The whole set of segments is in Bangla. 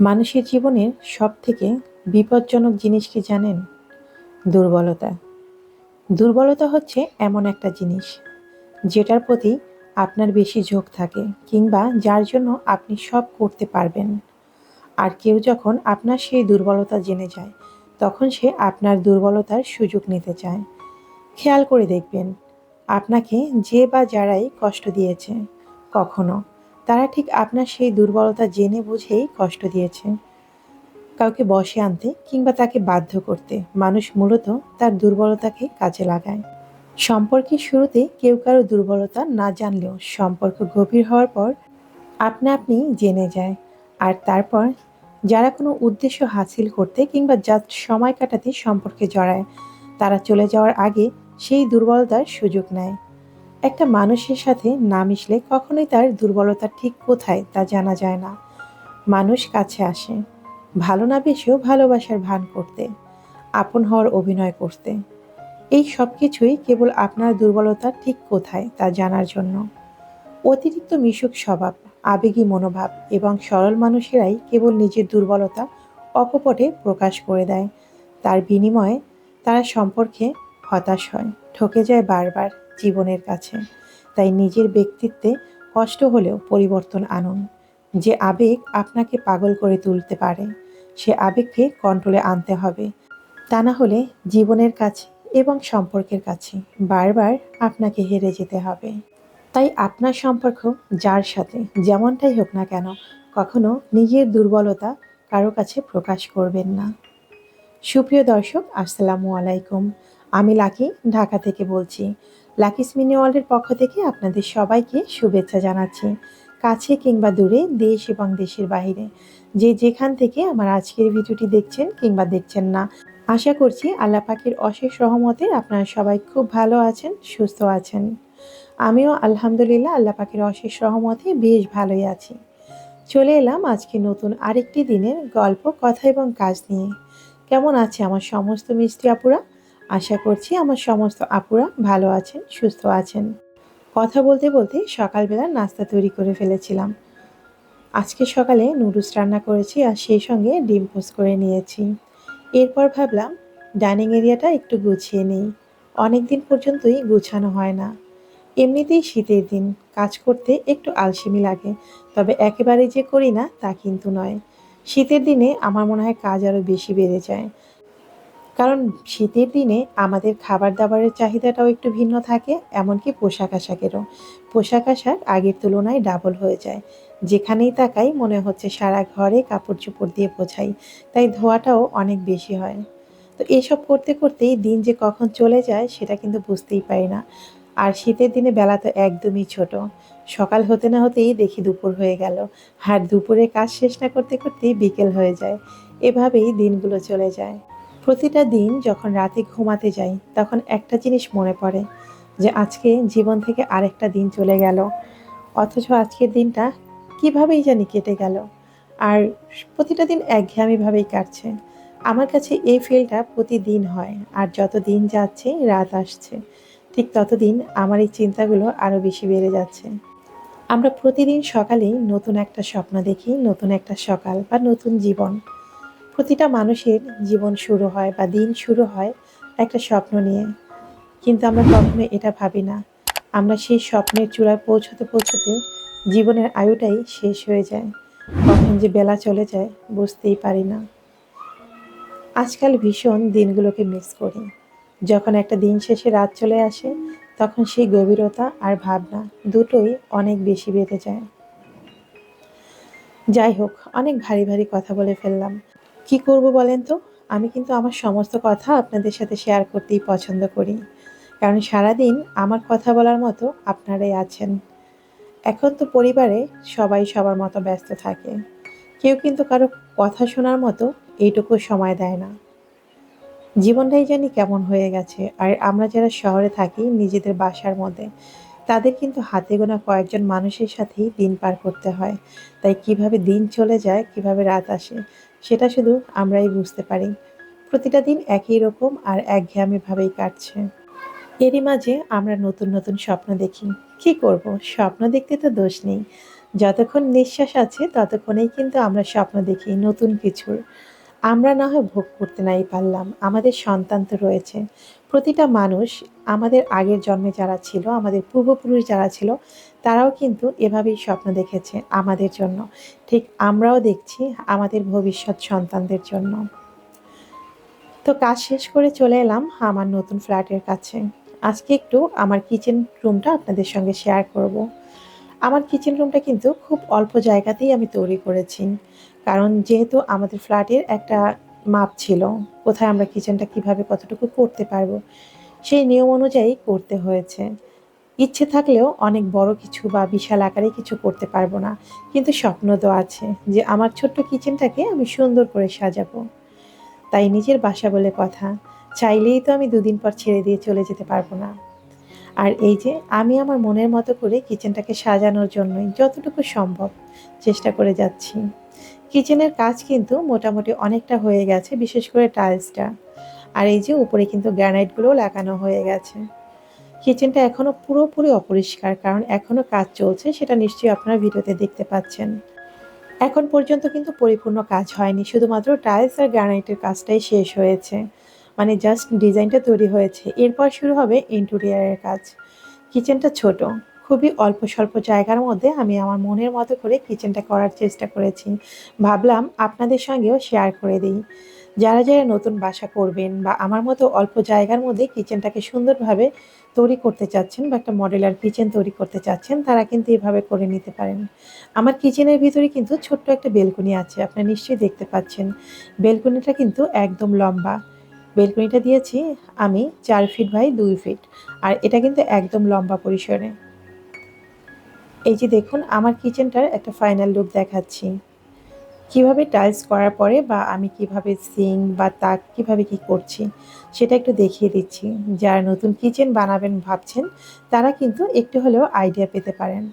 মানুষের জীবনের সব থেকে বিপজ্জনক জিনিস কি জানেন? দুর্বলতা। দুর্বলতা হচ্ছে এমন একটা জিনিস, যেটার প্রতি আপনার বেশি ঝোঁক থাকে কিংবা যার জন্য আপনি সব করতে পারবেন। আর কেউ যখন আপনার সেই দুর্বলতা জেনে যায়, তখন সে আপনার দুর্বলতার সুযোগ নিতে চায়। খেয়াল করে দেখবেন, আপনাকে যে বা যারাই কষ্ট দিয়েছে, কখনো তারা ঠিক আপনার সেই দুর্বলতা জেনে বুঝেই কষ্ট দিয়েছে। কাউকে বসে আনতে কিংবা তাকে বাধ্য করতে মানুষ মূলত তার দুর্বলতাকে কাজে লাগায়। সম্পর্কের শুরুতে কেউ কারও দুর্বলতা না জানলেও সম্পর্ক গভীর হওয়ার পর আপনা আপনি জেনে যায়। আর তারপর যারা কোনো উদ্দেশ্য হাসিল করতে কিংবা যা সময় কাটাতে সম্পর্কে জড়ায়, তারা চলে যাওয়ার আগে সেই দুর্বলতার সুযোগ নেয়। একটা মানুষের সাথে না মিশলে কখনোই তার দুর্বলতা ঠিক কোথায় তা জানা যায় না। মানুষ কাছে আসে। ভালো না বেশেও ভালোবাসার ভান করতে, আপন হওয়ার অভিনয় করতে। এই সব কিছুই কেবল আপনার দুর্বলতা ঠিক কোথায় তা জানার জন্য। অতিরিক্ত মিশুক স্বভাব, আবেগী মনোভাব এবং সরল মানুষেরাই কেবল নিজের দুর্বলতা অকপটে প্রকাশ করে দেয়। তার বিনিময়ে তারা সম্পর্কে হতাশ হয়, ঠকে যায় বারবার। জীবনের কাছে। তাই নিজের ব্যক্তিত্বে কষ্ট হলেও পরিবর্তন আনুন। যে আবেগ আপনাকে পাগল করে তুলতে পারে, সে আবেগকে কন্ট্রোলে আনতে হবে। তা না হলে জীবনের কাছে এবং সম্পর্কের কাছে বারবার আপনাকে হেরে যেতে হবে। তাই আপনার সম্পর্ক যার সাথে যেমনটাই হোক না কেন, কখনো নিজের দুর্বলতা কারও কাছে প্রকাশ করবেন না। সুপ্রিয় দর্শক, আসসালামু আলাইকুম। আমি লাকি, ঢাকা থেকে বলছি। লাকিস মিনি ওয়ার্ল্ডের পক্ষ থেকে আপনাদের সবাইকে শুভেচ্ছা জানাচ্ছি। কাছে কিংবা দূরে, দেশ এবং দেশের বাইরে। যে যেখান থেকে আমার আজকের ভিডিওটি দেখছেন কিংবা দেখছেন না, আশা করছি আল্লাহ পাখির অশেষ রহমতে আপনারা সবাই খুব ভালো আছেন, সুস্থ আছেন। আমিও আলহামদুলিল্লাহ আল্লাহ পাখির অশেষ রহমতে বেশ ভালোই আছি। চলে এলাম আজকে নতুন আরেকটি দিনের গল্প, কথা এবং কাজ নিয়ে। কেমন আছে আমার সমস্ত মিষ্টি আপুরা? আশা করছি আমার সমস্ত আপুরা ভালো আছেন, সুস্থ আছেন। কথা বলতে বলতে সকালবেলা নাস্তা তৈরি করে ফেলেছিলাম। আজকে সকালে নুডলস রান্না করেছি আর সেই সঙ্গে ডিম পোস্ট করে নিয়েছি। এরপর ভাবলাম, ডাইনিং এরিয়াটা একটু গুছিয়ে নিই। অনেক দিন পর্যন্তই গুছানো হয় না। এমনিতেই শীতের দিন, কাজ করতে একটু আলসেমি লাগে, তবে একেবারে যে করি না তা কিন্তু নয়। শীতের দিনে আমার মনে হয় কাজ আরও বেশি বেড়ে যায়। কারণ শীতের দিনে আমাদের খাবার দাবারের চাহিদাটাও একটু ভিন্ন থাকে, এমনকি পোশাক আশাকেরও। পোশাক আশাক আগের তুলনায় ডাবল হয়ে যায়। যেখানেই তাকাই মনে হচ্ছে সারা ঘরে কাপড় চোপড় দিয়ে পোছাই তাই ধোয়াটাও অনেক বেশি হয়। তো এসব করতে করতেই দিন যে কখন চলে যায় সেটা কিন্তু বুঝতেই পারি না। আর শীতের দিনে বেলা তো একদমই ছোট। সকাল হতে না হতেই দেখি দুপুর হয়ে গেল। আর দুপুরে কাজ শেষ না করতে করতেই বিকেল হয়ে যায়। এভাবেই দিনগুলো চলে যায়। প্রতিটা দিন যখন রাতে ঘুমাতে যাই, তখন একটা জিনিস মনে পড়ে যে আজকে জীবন থেকে আরেকটা দিন চলে গেল। অথচ আজকের দিনটা কীভাবেই জানি কেটে গেল। আর প্রতিটা দিন একঘেয়ামিভাবেই কাটছে। আমার কাছে এই ফিলটা প্রতিদিন হয়, আর যত দিন যাচ্ছে, রাত আসছে, ঠিক ততদিন আমার এই চিন্তাগুলো আরও বেশি বেড়ে যাচ্ছে। আমরা প্রতিদিন সকালেই নতুন একটা স্বপ্ন দেখি, নতুন একটা সকাল বা নতুন জীবন। প্রতিটা মানুষের জীবন শুরু হয় বা দিন শুরু হয় একটা স্বপ্ন নিয়ে। কিন্তু আমরা কখনো এটা ভাবি না। আমরা সেই স্বপ্নের চূড়ায় পৌঁছতে পৌঁছতে জীবনের আয়ুটাই শেষ হয়ে যায়। কখন যে বেলা চলে যায়, বুঝতেই পারি না। আজকাল ভীষণ দিনগুলোকে মিস করি। যখন একটা দিন শেষে রাত চলে আসে, তখন সেই গভীরতা আর ভাবনা দুটোই অনেক বেশি বেড়ে যায়। যাই হোক, অনেক ভারী ভারী কথা বলে ফেললাম। কি করব বলেন তো? আমি কিন্তু আমার সমস্ত কথা আপনাদের সাথে শেয়ার করতেই পছন্দ করি। কারণ সারাদিন আমার কথা বলার মতো আপনারাই আছেন। এখন তো পরিবারে সবাই সবার মতো ব্যস্ত থাকে। কেউ কিন্তু কারও কথা শোনার মতো এইটুকু সময় দেয় না। জীবনটাই জানি কেমন হয়ে গেছে। আর আমরা যারা শহরে থাকি নিজেদের বাসার মধ্যে, তাদের কিন্তু হাতে গোনা কয়েকজন মানুষের সাথেই দিন পার করতে হয়। তাই কীভাবে দিন চলে যায়, কীভাবে রাত আসে সেটা শুধু আমরাই বুঝতে পারি। প্রতিটা দিন একই রকম আর একঘেয়ামিভাবেই কাটছে। এরই মাঝে আমরা নতুন নতুন স্বপ্ন দেখি। কি করব? স্বপ্ন দেখতে তো দোষ নেই। যতক্ষণ নিঃশ্বাস আছে, ততক্ষণেই কিন্তু আমরা স্বপ্ন দেখি নতুন কিছুর। আমরা না হয় ভোগ করতে নাই পারলাম। আমাদের সন্তান তো রয়েছে। প্রতিটা মানুষ, আমাদের আগের জন্মে যারা ছিল, আমাদের পূর্বপুরুষ যারা ছিল, তারাও কিন্তু এভাবেই স্বপ্ন দেখেছে আমাদের জন্য। ঠিক আমরাও দেখছি আমাদের ভবিষ্যৎ সন্তানদের জন্য। তো কাজ শেষ করে চলে এলাম আমার নতুন ফ্ল্যাটের কাছে। আজকে একটু আমার কিচেন রুমটা আপনাদের সঙ্গে শেয়ার করব। আমার কিচেন রুমটা কিন্তু খুব অল্প জায়গাতেই আমি তৈরি করেছি। কারণ যেহেতু আমাদের ফ্ল্যাটের একটা মাপ ছিল, কোথায় আমরা কিচেনটা কীভাবে কতটুকু করতে পারব, সেই নিয়ম অনুযায়ী করতে হয়েছে। ইচ্ছে থাকলেও অনেক বড় কিছু বা বিশাল আকারে কিছু করতে পারব না। কিন্তু স্বপ্ন তো আছে যে আমার ছোট্ট কিচেনটাকে আমি সুন্দর করে সাজাবো। তাই নিজের বাসা বলে কথা, চাইলেই তো আমি দুদিন পর ছেড়ে দিয়ে চলে যেতে পারব না। আর এই যে আমি আমার মনের মতো করে কিচেনটাকে সাজানোর জন্যই যতটুকু সম্ভব চেষ্টা করে যাচ্ছি। কিচেনের কাজ কিন্তু মোটামুটি অনেকটা হয়ে গেছে, বিশেষ করে টাইলসটা। আর এই যে উপরে কিন্তু গ্রানাইটগুলোও লাগানো হয়ে গেছে। কিচেনটা এখনও পুরোপুরি অপরিষ্কার, কারণ এখনও কাজ চলছে, সেটা নিশ্চয়ই আপনারা ভিডিওতে দেখতে পাচ্ছেন। এখন পর্যন্ত কিন্তু পরিপূর্ণ কাজ হয়নি, শুধুমাত্র টাইলস আর গ্রানাইটের কাজটাই শেষ হয়েছে। মানে জাস্ট ডিজাইনটা তৈরি হয়েছে। এরপর শুরু হবে ইন্টেরিয়ারের কাজ। কিচেনটা ছোট। খুবই অল্প স্বল্প জায়গার মধ্যে আমি আমার মনের মতো করে কিচেনটা করার চেষ্টা করেছি। ভাবলাম আপনাদের সঙ্গেও শেয়ার করে দিই। যারা যারা নতুন বাসা করবেন বা আমার মতো অল্প জায়গার মধ্যে কিচেনটাকে সুন্দরভাবে তৈরি করতে চাচ্ছেন বা একটা মডেলার কিচেন তৈরি করতে চাচ্ছেন, তারা কিন্তু এভাবে করে নিতে পারেন। আমার কিচেনের ভিতরে কিন্তু ছোট্ট একটা বেলকনি আছে, আপনারা নিশ্চয়ই দেখতে পাচ্ছেন। বেলকনিটা কিন্তু একদম লম্বা। বেলকনিটা দিয়েছি আমি চার ফিট বাই দুই ফিট আর এটা কিন্তু একদম লম্বা পরিসরে। এই যে দেখুন, আমার কিচেনটার একটা ফাইনাল লুক দেখাচ্ছি। কীভাবে টাইলস করার পরে বা আমি কীভাবে সিং বা তাক কীভাবে কি করছি, সেটা একটু দেখিয়ে দিচ্ছি। যারা নতুন কিচেন বানাবেন ভাবছেন, তারা কিন্তু একটু হলেও আইডিয়া পেতে পারেন।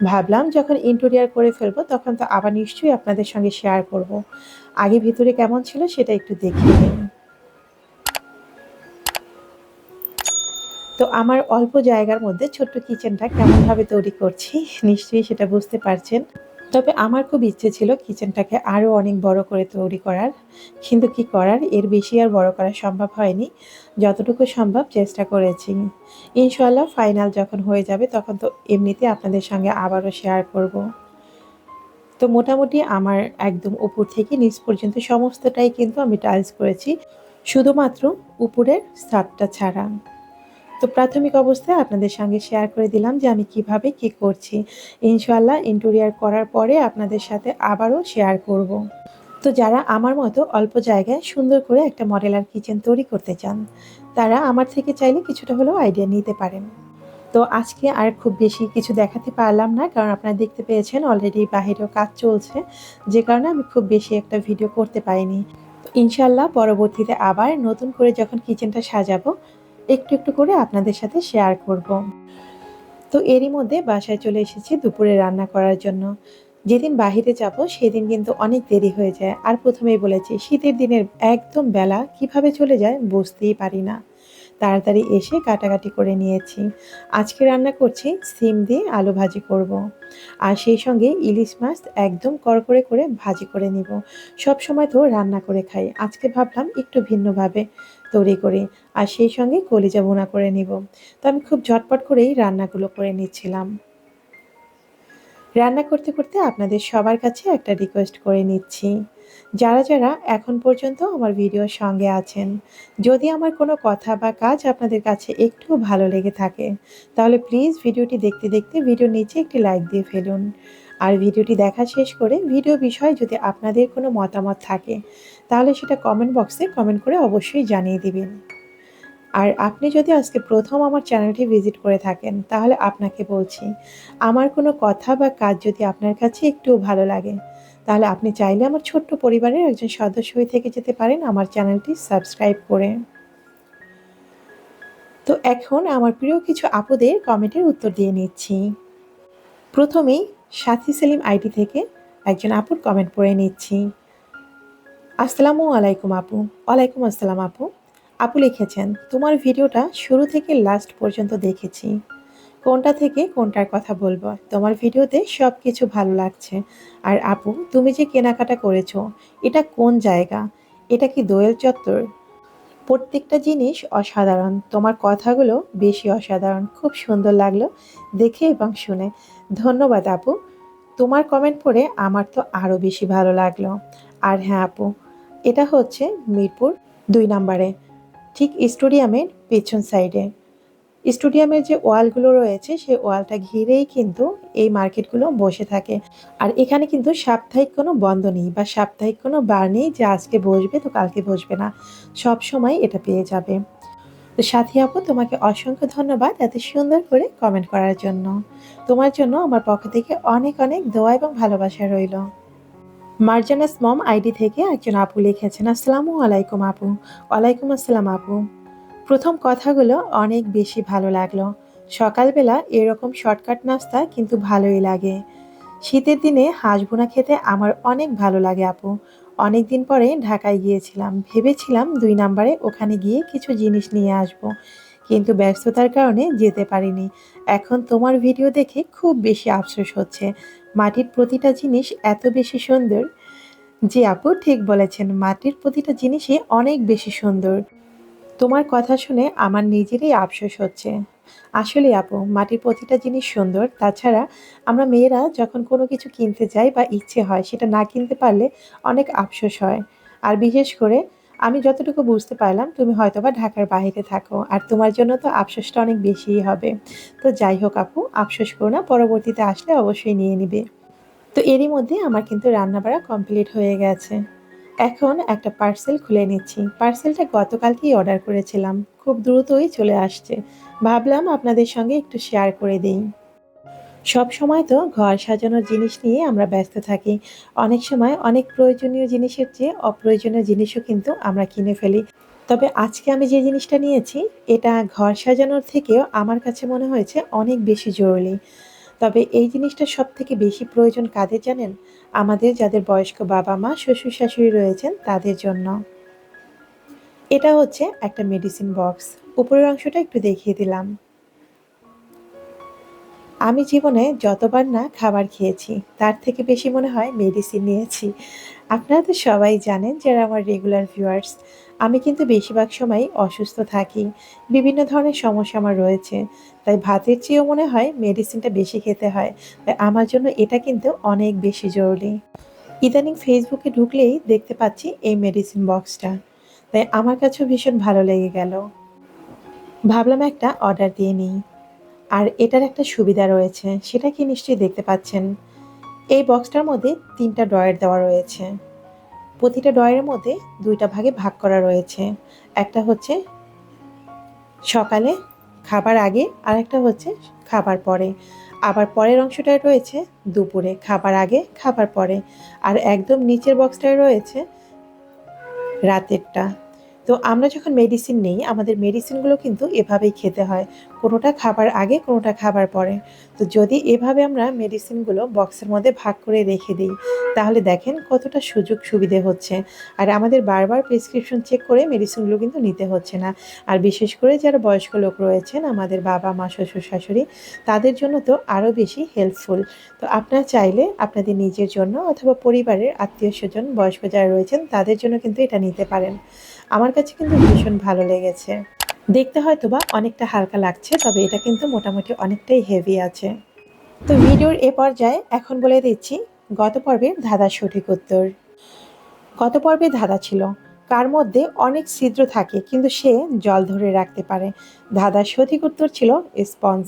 ভাবলাম যখন ইন্টেরিয়ার করে ফেলব, তখন তো আবার নিশ্চয়ই আপনাদের সঙ্গে শেয়ার করব। আগে ভিতরে কেমন ছিল সেটা একটু দেখিয়ে দিন তো আমার অল্প জায়গার মধ্যে ছোট্ট কিচেনটা কেমনভাবে তৈরি করছি, নিশ্চয়ই সেটা বুঝতে পারছেন। তবে আমার খুব ইচ্ছে ছিল কিচেনটাকে আরও অনেক বড় করে তৈরি করার। কিন্তু কি করার, এর বেশি আর বড় করা সম্ভব হয়নি। যতটুকু সম্ভব চেষ্টা করেছি। ইনশাল্লাহ ফাইনাল যখন হয়ে যাবে তখন তো এমনিতে আপনাদের সঙ্গে আবারও শেয়ার করব। তো মোটামুটি আমার একদম উপর থেকে নিচ পর্যন্ত সমস্তটাই কিন্তু আমি টাইলস করেছি। শুধুমাত্র উপরের স্টারটা ছাড়া। তো প্রাথমিক অবস্থায় আপনাদের সঙ্গে শেয়ার করে দিলাম যে আমি কীভাবে কি করছি। ইনশাল্লাহ ইন্টেরিয়ার করার পরে আপনাদের সাথে আবারও শেয়ার করব। তো যারা আমার মতো অল্প জায়গায় সুন্দর করে একটা মডেলার কিচেন তৈরি করতে চান, তারা আমার থেকে চাইলে কিছুটা হলেও আইডিয়া নিতে পারেন। তো আজকে আর খুব বেশি কিছু দেখাতে পারলাম না, কারণ আপনারা দেখতে পেয়েছেন অলরেডি বাহিরেও কাজ চলছে, যে কারণে আমি খুব বেশি একটা ভিডিও করতে পারিনি। ইনশাল্লাহ পরবর্তীতে আবার নতুন করে যখন কিচেনটা সাজাবো একটু একটু করে আপনাদের সাথে শেয়ার করব। তো এরই মধ্যে বাসায় চলে এসেছি দুপুরে রান্না করার জন্য। যেদিন বাহিরে যাব, সেদিন কিন্তু অনেক দেরি হয়ে যায়। আর প্রথমেই বলেছি, শীতের দিনের একদম বেলা কীভাবে চলে যায় বুঝতেই পারি না। তাড়াতাড়ি এসে কাটাকাটি করে নিয়েছি। আজকে রান্না করছি সিম দিয়ে আলু ভাজি করব। আর সেই সঙ্গে ইলিশ মাছ একদম করকরে করে ভাজি করে নিব। সব সময় তো রান্না করে খাই। আজকে ভাবলাম একটু ভিন্নভাবে। তৈরি করি আর সেই সঙ্গে কলিজা ভুনা করে নিব। তো আমি খুব ঝটপট করেই রান্নাগুলো করে নিচ্ছিলাম। রান্না করতে করতে আপনাদের সবার কাছে একটা রিকোয়েস্ট করে নিচ্ছি। যারা যারা এখন পর্যন্ত আমার ভিডিওর সঙ্গে আছেন, যদি আমার কোনো কথা বা কাজ আপনাদের কাছে একটু ভালো লেগে থাকে, তাহলে প্লিজ ভিডিওটি দেখতে দেখতে ভিডিওর নিচে একটি লাইক দিয়ে ফেলুন। আর ভিডিওটি দেখা শেষ করে ভিডিও বিষয়ে যদি আপনাদের কোনো মতামত থাকে তাহলে সেটা কমেন্ট বক্সে কমেন্ট করে অবশ্যই জানিয়ে দিবেন। আর আপনি যদি আজকে প্রথম আমার চ্যানেলটি ভিজিট করে থাকেন, তাহলে আপনাকে বলছি, আমার কোনো কথা বা কাজ যদি আপনার কাছে একটু ভালো লাগে, তাহলে আপনি চাইলে আমার ছোট্ট পরিবারের একজন সদস্য হয়ে থেকে যেতে পারেন আমার চ্যানেলটি সাবস্ক্রাইব করে। তো এখন আমার প্রিয় কিছু আপুদের কমেন্টের উত্তর দিয়ে নিচ্ছি। প্রথমেই সাথী সেলিম আইডি থেকে একজন আপুর কমেন্ট পড়ে নিচ্ছি। আসসালামু আলাইকুম আপু। ওয়ালাইকুম আসসালাম আপু। আপু লিখেছেন, তোমার ভিডিওটা শুরু থেকে লাস্ট পর্যন্ত দেখেছি। কোনটা থেকে কোনটার কথা বলব? তোমার ভিডিওতে সব কিছু ভালো লাগছে। আর আপু, তুমি যে কেনাকাটা করেছ, এটা কোন জায়গা? এটা কি দোয়েল চত্বর? প্রত্যেকটা জিনিস অসাধারণ। তোমার কথাগুলো বেশি অসাধারণ। খুব সুন্দর লাগল দেখে এবং শুনে। ধন্যবাদ আপু। তোমার কমেন্ট পড়ে আমার তো আরও বেশি ভালো লাগল। আর হ্যাঁ আপু, এটা হচ্ছে মিরপুর দুই নম্বরে, ঠিক স্টেডিয়ামের পেছন সাইডে স্টেডিয়ামের যে ওয়ালগুলো রয়েছে, সেই ওয়ালটা ঘিরেই কিন্তু এই মার্কেটগুলো বসে থাকে। আর এখানে কিন্তু সাপ্তাহিক কোনো বন্ধ নেই বা সাপ্তাহিক কোনো বার নেই যে আজকে বসবে তো কালকে বসবে না, সব সময় এটা পেয়ে যাবে। তো সাথী আপু, তোমাকে অসংখ্য ধন্যবাদ এত সুন্দর করে কমেন্ট করার জন্য। তোমার জন্য আমার পক্ষ থেকে অনেক অনেক দোয়া এবং ভালোবাসা রইল। মার্জানাস মম আইডি থেকে একজন আপু লিখেছেন, আসসালামু আলাইকুম আপু। ওয়ালাইকুম আসসালাম আপু। প্রথম কথাগুলো অনেক বেশি ভালো লাগল। সকালবেলা এরকম শর্টকাট নাস্তা কিন্তু ভালোই লাগে। শীতের দিনে হাঁস খেতে আমার অনেক ভালো লাগে আপু। অনেক দিন পরে ঢাকায় গিয়েছিলাম। ভেবেছিলাম দুই নাম্বারে ওখানে গিয়ে কিছু জিনিস নিয়ে আসব। কিন্তু ব্যস্ততার কারণে যেতে পারিনি। এখন তোমার ভিডিও দেখে খুব বেশি আফসোস হচ্ছে। মাটির প্রতিটা জিনিস এত বেশি সুন্দর যে আপু ঠিক বলেছেন, মাটির প্রতিটা জিনিসই অনেক বেশি সুন্দর। তোমার কথা শুনে আমার নিজেরই আফসোস হচ্ছে। আসলে আপু, মাটির প্রতিটা জিনিস সুন্দর, তাছাড়া আমরা মেয়েরা যখন কোনো কিছু কিনতে যাই বা ইচ্ছে হয়, সেটা না কিনতে পারলে অনেক আফসোস হয়। আর বিশেষ করে আমি যতটুকু বুঝতে পারলাম, তুমি হয়তো বা ঢাকার বাইরে থাকো, আর তোমার জন্য তো আফসোসটা অনেক বেশিই হবে। তো যাই হোক আপু, আফসোস করো না, পরবর্তীতে আসলে অবশ্যই নিয়ে নিবে। তো এরই মধ্যে আমার কিন্তু রান্নাবাড়া কমপ্লিট হয়ে গেছে। এখন একটা পার্সেল খুলে নিচ্ছি। পার্সেলটা গতকালকেই অর্ডার করেছিলাম। খুব দ্রুতই চলে আসছে। ভাবলাম আপনাদের সঙ্গে একটু শেয়ার করে দিই। সব সময় তো ঘর সাজানোর জিনিস নিয়ে আমরা ব্যস্ত থাকি। অনেক সময় অনেক প্রয়োজনীয় জিনিসের চেয়ে অপ্রয়োজনীয় জিনিসও কিন্তু আমরা কিনে ফেলি। তবে আজকে আমি যে জিনিসটা নিয়েছি, এটা ঘর সাজানোর থেকেও আমার কাছে মনে হয়েছে অনেক বেশি জরুরি। তবে এই জিনিসটা সব থেকে বেশি প্রয়োজন কাদের জানেন? আমাদের যাদের বয়স্ক বাবা মা, শ্বশুর শাশুড়ি রয়েছেন, তাদের জন্য। এটা হচ্ছে একটা মেডিসিন বক্স উপরের অংশটা একটু দেখিয়ে দিলাম। আমি জীবনে যতবার না খাবার খেয়েছি, তার থেকে বেশি মনে হয় মেডিসিন নিয়েছি। আপনারা তো সবাই জানেন যারা আমার রেগুলার ভিউয়ার্স আমি কিন্তু বেশিরভাগ সময় অসুস্থ থাকি। বিভিন্ন ধরনের সমস্যা আমার রয়েছে, তাই ভাতের চেয়েও মনে হয় মেডিসিনটা বেশি খেতে হয়, তাই আমার জন্য এটা কিন্তু অনেক বেশি জরুরি। ইদানিং ফেসবুকে ঢুকলেই দেখতে পাচ্ছি এই মেডিসিন বক্সটা তাই আমার কাছেও ভীষণ ভালো লেগে গেল। ভাবলাম একটা অর্ডার দিয়ে নিই। আর এটার একটা সুবিধা রয়েছে, সেটা কি নিশ্চয়ই দেখতে পাচ্ছেন? এই বক্সটার মধ্যে তিনটা ড্রয়ার দেওয়া রয়েছে। প্রতিটা ড্রয়ারের মধ্যে দুইটা ভাগে ভাগ করা রয়েছে। একটা হচ্ছে সকালে খাবার আগে, আর একটা হচ্ছে খাবার পরে। আবার পরের অংশটায় রয়েছে দুপুরে খাবার আগে, খাবার পরে। আর একদম নিচের বক্সটায় রয়েছে রাতেরটা। তো আমরা যখন মেডিসিন নেই, আমাদের মেডিসিনগুলো কিন্তু এভাবেই খেতে হয়। কোনোটা খাবার আগে, কোনোটা খাবার পরে। তো যদি এভাবে আমরা মেডিসিনগুলো বক্সের মধ্যে ভাগ করে রেখে দিই, তাহলে দেখেন কতটা সুযোগ সুবিধে হচ্ছে। আর আমাদের বারবার প্রেসক্রিপশন চেক করে মেডিসিনগুলো কিন্তু নিতে হচ্ছে না। আর বিশেষ করে যারা বয়স্ক লোক রয়েছেন, আমাদের বাবা মা, শ্বশুর শাশুড়ি, তাদের জন্য তো আরও বেশি হেল্পফুল তো আপনারা চাইলে আপনাদের নিজের জন্য অথবা পরিবারের আত্মীয় স্বজন, বয়স্ক যারা রয়েছেন, তাদের জন্য কিন্তু এটা নিতে পারেন। আমার কাছে কিন্তু ভীষণ ভালো লেগেছে। দেখতে হয়তো বা অনেকটা হালকা লাগছে, তবে এটা কিন্তু মোটামুটি অনেকটাই হেভি আছে। তো ভিডিওর এ পর্যায়ে এখন বলে দিচ্ছি, গত পর্বের ধাঁধার সঠিক উত্তর। গত পর্বে ধাঁধা ছিল, কার মধ্যে অনেক ছিদ্র থাকে, কিন্তু সে জল ধরে রাখতে পারে। ধাঁধার সঠিক উত্তর ছিল স্পঞ্জ।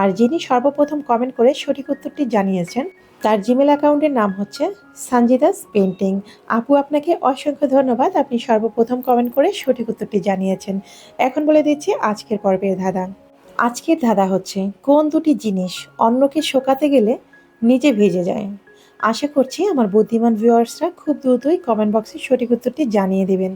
আর যিনি সর্বপ্রথম কমেন্ট করে সঠিক উত্তরটি জানিয়েছেন তার জিমেল অ্যাকাউন্টের নাম হচ্ছে সানজিদাস পেন্টিং আপু, আপনাকে অসংখ্য ধন্যবাদ। আপনি সর্বপ্রথম কমেন্ট করে সঠিক উত্তরটি জানিয়েছেন। এখন বলে দিচ্ছি আজকের পর্বের ধাঁধা। আজকের ধাঁধা হচ্ছে, কোন দুটি জিনিস অন্যকে শোকাতে গেলে নিজে ভেজে যায়? আশা করছি আমার বুদ্ধিমান ভিউয়ার্সরা খুব দ্রুতই কমেন্ট বক্সে সঠিক উত্তরটি জানিয়ে দেবেন।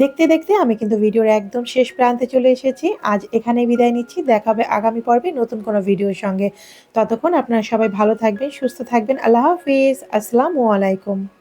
দেখতে দেখতে আমি কিন্তু ভিডিওর একদম শেষ প্রান্তে চলে এসেছি। আজ এখানেই বিদায় নিচ্ছি। দেখা হবে আগামী পর্বে নতুন কোনো ভিডিওর সঙ্গে। ততক্ষণ আপনারা সবাই ভালো থাকবেন, সুস্থ থাকবেন। আল্লাহ হাফিজ। আসসালামু আলাইকুম।